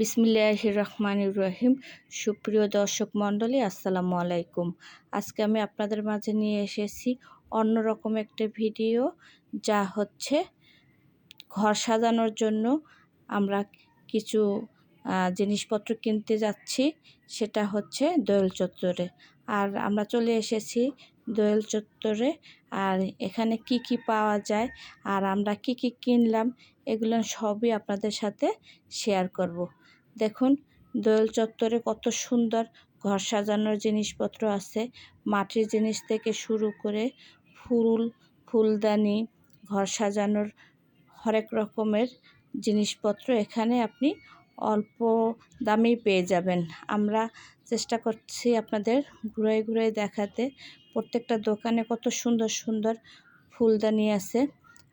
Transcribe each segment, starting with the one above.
বিসমিল্লাহ রহমান রহিম সুপ্রিয় দর্শক মণ্ডলী, আসসালামু আলাইকুম। আজকে আমি আপনাদের মাঝে নিয়ে এসেছি অন্যরকম একটা ভিডিও, যা হচ্ছে ঘর সাজানোর জন্য আমরা কিছু জিনিসপত্র কিনতে যাচ্ছি, সেটা হচ্ছে দোয়েল চত্বরে। আর আমরা চলে এসেছি দোয়েল চত্বরে, আর এখানে কি কি পাওয়া যায়, আর আমরা কি কি কিনলাম, এগুলো সবই আপনাদের সাথে শেয়ার করব। দেখুন, দোয়েল চত্বরে কত সুন্দর ঘর সাজানোর জিনিসপত্র আছে। মাটির জিনিস থেকে শুরু করে ফুল, ফুলদানি, ঘর সাজানোর হরেক রকমের জিনিসপত্র এখানে আপনি অল্প দামেই পেয়ে যাবেন। আমরা চেষ্টা করছি আপনাদের ঘুরে ঘুরে দেখাতে। প্রত্যেকটা দোকানে কত সুন্দর সুন্দর ফুলদানি আছে।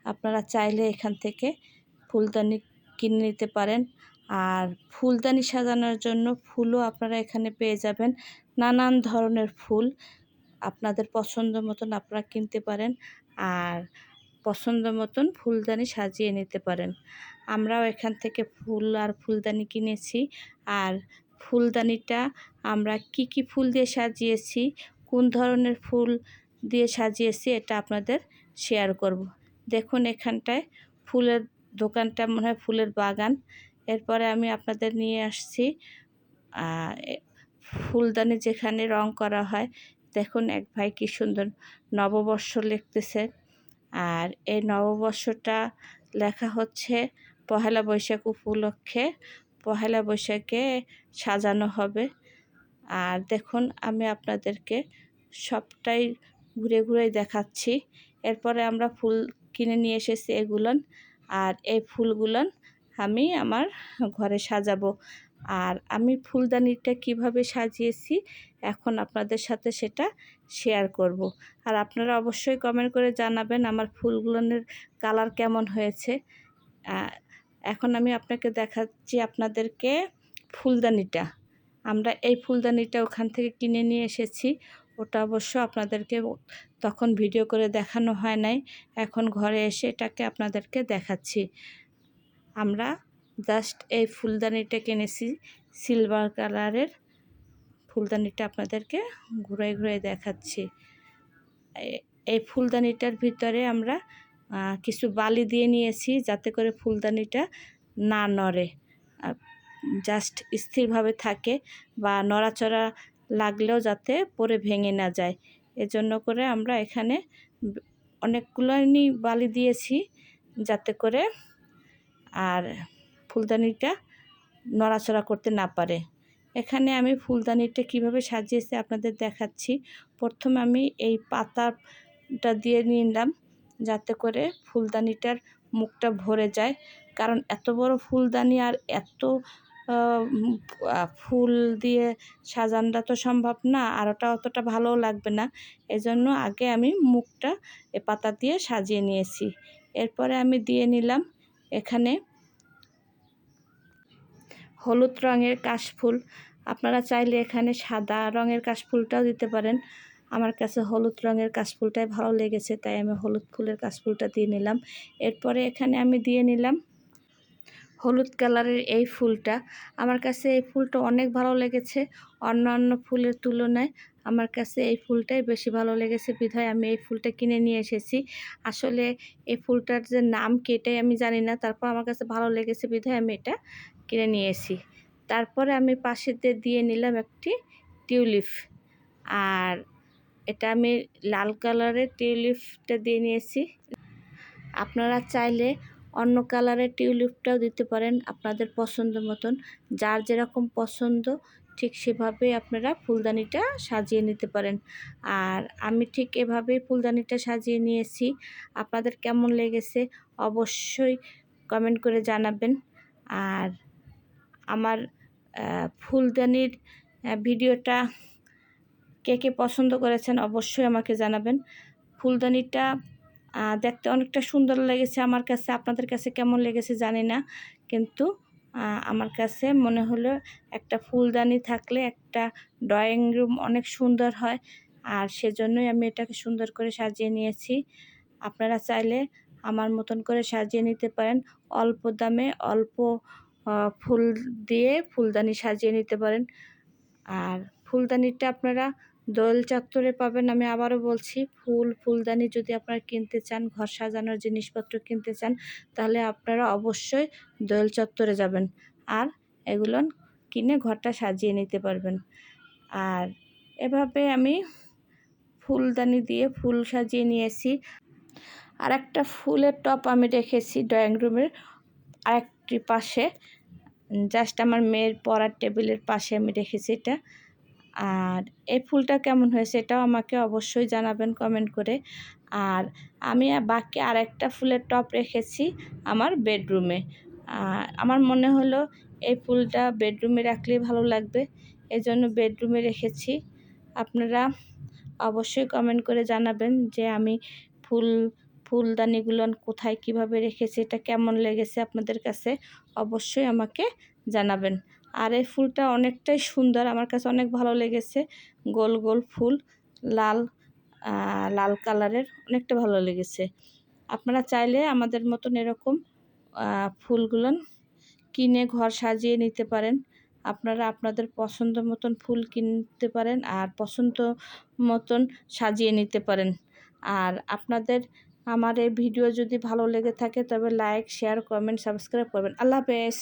আপনারা চাইলে এখান থেকে ফুলদানি কিনে নিতে পারেন। আর ফুলদানি সাজানোর জন্য ফুলও আপনারা এখানে পেয়ে যাবেন। নানান ধরনের ফুল আপনাদের পছন্দ মতন আপনারা কিনতে পারেন আর পছন্দ মতন ফুলদানি সাজিয়ে নিতে পারেন। আমরাও এখান থেকে ফুল আর ফুলদানি কিনেছি। আর ফুলদানিটা আমরা কি কি ফুল দিয়ে সাজিয়েছি, কোন ধরনের ফুল দিয়ে সাজিয়েছি এটা আপনাদের শেয়ার করব। দেখুন এখানটায় ফুলের দোকানটা মনে হয় ফুলের বাগান। এরপরে আমি আপনাদের নিয়ে আসছি। ফুলদানি যেখানে রং করা হয়, দেখুন এক ভাই কি সুন্দর নববর্ষ লিখতেছে। আর এই নববর্ষটা লেখা হচ্ছে পহেলা বৈশাখ উপলক্ষে। পহেলা বৈশাখে সাজানো হবে। আর দেখুন আমি আপনাদেরকে সবটাই ঘুরে ঘুরে দেখাচ্ছি। এরপরে আমরা ফুল কিনে নিয়ে এসেছি এগুলন। আর এই ফুলগুলন আমি আমার ঘরে সাজাবো। আর আমি ফুলদানিটা কীভাবে সাজিয়েছি, এখন আপনাদের সাথে সেটা শেয়ার করব। আর আপনারা অবশ্যই কমেন্ট করে জানাবেন আমার ফুলগুলোনের কালার কেমন হয়েছে। এখন আমি আপনাকে দেখাচ্ছি আপনাদেরকে ফুলদানিটা। আমরা এই ফুলদানিটা ওখান থেকে কিনে নিয়ে এসেছি। ওটা অবশ্য আপনাদেরকে তখন ভিডিও করে দেখানো হয় নাই। এখন ঘরে এসে এটাকে আপনাদেরকে দেখাচ্ছি। আমরা জাস্ট এই ফুলদানিটা কিনেছি সিলভার কালারের ফুলদানিটা আপনাদেরকে ঘুরে ঘুরে দেখাচ্ছি। এই ফুলদানিটার ভিতরে আমরা কিছু বালি দিয়ে নিয়েছি যাতে করে ফুলদানিটা না নড়ে। জাস্ট স্থিরভাবে থাকে বা নড়াচড়া লাগলেও যাতে পরে ভেঙে না যায়। এজন্য করে আমরা এখানে অনেকগুলো বালি দিয়েছি যাতে করে আর ফুলদানিটা নড়াচড়া করতে না পারে। এখানে আমি ফুলদানিটা কীভাবে সাজিয়েছি আপনাদের দেখাচ্ছি। প্রথমে আমি এই পাতাটা দিয়ে নিলাম যাতে করে ফুলদানিটার মুখটা ভরে যায়। কারণ এত বড় ফুলদানি আর এত ফুল দিয়ে সাজানটা তো সম্ভব না, আর ওটা অতটা ভালোও লাগবে না। এজন্য আগে আমি মুখটা এ পাতা দিয়ে সাজিয়ে নিয়েছি। এরপরে আমি দিয়ে নিলাম এখানে হলুদ রঙের কাশফুল। আপনারা চাইলে এখানে সাদা রঙের কাশফুলটাও দিতে পারেন। আমার কাছে হলুদ রঙের কাশফুলটাই ভালো লেগেছে, তাই আমি হলুদ ফুলের কাশফুলটা দিয়ে নিলাম। এরপরে এখানে আমি দিয়ে নিলাম হলুদ কালারের এই ফুলটা। আমার কাছে এই ফুলটা অনেক ভালো লেগেছে, অন্য অন্য ফুলের তুলনায়। আমার কাছে এই ফুলটাই বেশি ভালো লেগেছে, বিধায় আমি এই ফুলটা কিনে নিয়ে এসেছি। আসলে এই ফুলটার যে নাম কি এটাই আমি জানি না, তারপর আমার কাছে ভালো লেগেছে, বিধায় আমি এটা কিনে নিয়েছি। তারপরে আমি পাশেতে দিয়ে নিলাম একটি টিউলিপ। আর এটা আমি লাল কালারের টিউলিপটা দিয়ে নিয়েছি। আপনারা চাইলে অন্য কালারের টিউলিপটাও দিতে পারেন আপনাদের পছন্দ মতন। যার যেরকম পছন্দ, ঠিক সেভাবে আপনারা ফুলদানিটা সাজিয়ে নিতে পারেন। আর আমি ঠিক এভাবেই ফুলদানিটা সাজিয়ে নিয়েছি। আপনাদের কেমন লেগেছে অবশ্যই কমেন্ট করে জানাবেন। আর আমার ফুলদানির ভিডিওটা কে কে পছন্দ করেছেন অবশ্যই আমাকে জানাবেন। ফুলদানিটা দেখতে অনেকটা সুন্দর লেগেছে আমার কাছে, আপনাদের কাছে কেমন লেগেছে জানি না, কিন্তু আমার কাছে মনে হলো একটা ফুলদানি থাকলে একটা ড্রয়িং রুম অনেক সুন্দর হয়, আর সেজন্যই আমি এটাকে সুন্দর করে সাজিয়ে নিয়েছি। আপনারা চাইলে আমার মতন করে সাজিয়ে নিতে পারেন, অল্প দামে, অল্প ফুল দিয়ে ফুলদানি সাজিয়ে নিতে পারেন। আর ফুলদানিটা আপনারা দোল চত্বরে পাবেন, আমি আবারও বলছি, ফুল, ফুলদানি যদি আপনারা কিনতে চান, ঘর সাজানোর জিনিসপত্র কিনতে চান, তাহলে আপনারা অবশ্যই দোল চত্বরে যাবেন। আর এগুলো কিনে ঘরটা সাজিয়ে নিতে পারবেন। আর এভাবে আমি ফুলদানি দিয়ে ফুল সাজিয়ে নিয়েছি। আর একটা ফুলের টপ আমি রেখেছি ড্রয়িং রুমের, আরেকটি পাশে। জাস্ট আমার মেয়ের পড়ার টেবিলের পাশে আমি রেখেছি এটা। আর এই ফুলটা কেমন হয়েছে এটাও আমাকে অবশ্যই জানাবেন কমেন্ট করে। আর আমি বাকি আর একটা ফুলের টপ রেখেছি আমার বেডরুমে আমার মনে হলো এই ফুলটা বেডরুমে রাখলেই ভালো লাগবে, এজন্য বেডরুমে রেখেছি। আপনারা অবশ্যই কমেন্ট করে জানাবেন যে আমি ফুল ফুলদানিগুলো কোথায় কীভাবে রেখেছি, এটা কেমন লেগেছে আপনাদের কাছে অবশ্যই আমাকে জানাবেন। আর এই ফুলটা অনেকটাই সুন্দর, আমার কাছে অনেক ভালো লেগেছে। গোল গোল ফুল, লাল লাল কালারের অনেকটা ভালো লেগেছে। আপনারা চাইলে আমাদের মতন এরকম ফুলগুলো কিনে ঘর সাজিয়ে নিতে পারেন। আপনারা আপনাদের পছন্দ মতন ফুল কিনতে পারেন আর পছন্দ মতন সাজিয়ে নিতে পারেন। আর আপনাদের আমার এই ভিডিও যদি ভালো লেগে থাকে তবে লাইক শেয়ার কমেন্ট সাবস্ক্রাইব করবেন। আল্লাহ হাফেজ।